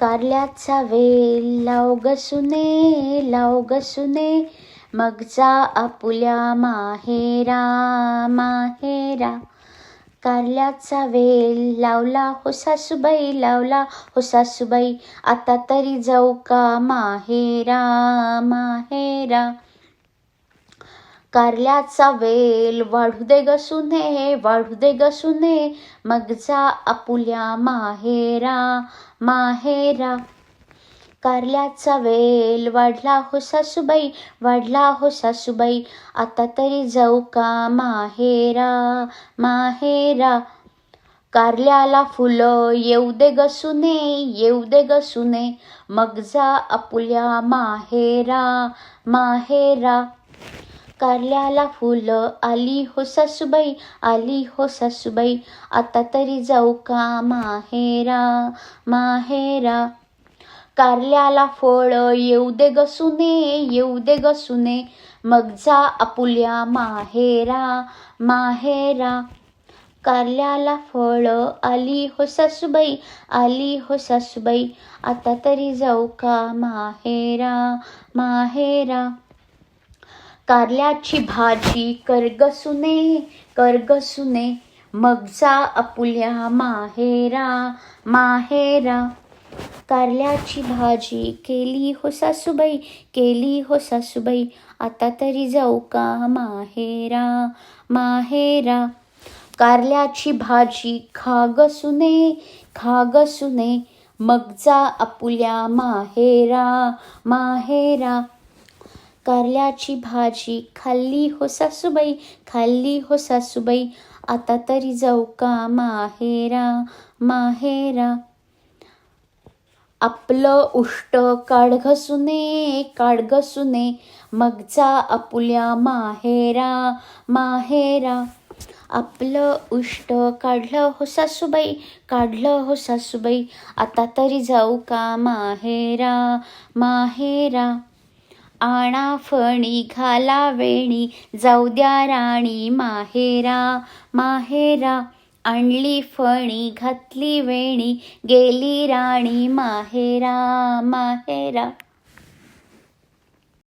कारल्याचा वेल लाव गसुने लाव गसुने मग जा आपुल्या माहेरा माहेरा. कारल्याचा वेल लावला हो सासूबाई लावला हो सासूबाई. आता तरी जाऊ का माहेरा माहेरा. कारल्याचा वेल. वाढू दे गसुने वाढू दे गसुने मग जा आपुल्या माहेरा माहेरा. कारल्याचा वेल. वाढला हो सासूबाई वाढला हो सासूबाई. आता तरी जाऊ का माहेरा माहेरा? कारल्याला फुलं येऊ दे गसुने येऊ दे गसुने मग जा आपुल्या माहेरा माहेरा. कारल्याला फुलं आली हो सासूबाई आली हो सासूबाई. आता तरी जाऊ का माहेरा माहेरा? कारल्याला फळ येऊ दे गसुने येऊ दे गसुने मग जा आपुल्या माहेरा माहेरा. कारल्याला फळ आली हो सासूबाई आली हो सासूबाई. आता तरी जाऊ का माहेरा माहेरा? कारल्याची भाजी करगसुने करगसुने. मग जा आपुल्या माहेरा माहेरा. कारल्याची भाजी केली हो सासूबाई केली हो सासूबाई. आता तरी जाऊ का माहेरा माहेरा? कारल्याची भाजी खागसुने खागसुने. मग जा आपुल्या माहेरा माहेरा. कारल्याची भाजी खाल्ली हो सासूबाई खाल्ली हो सासूबाई. आता तरी जाऊ का माहेरा माहेरा? आपलं उष्ट काढघसुने काढघसुने मग जा आपुल्या माहेरा माहेरा. आपलं उष्ट काढलं हो सासूबाई काढलं हो सासूबाई. आता तरी जाऊ का माहेरा माहेरा? आणा फणी घाला वेणी जाऊ द्या राणी माहेरा माहेरा. आणली फणी घातली वेणी गेली राणी माहेरा माहेरा.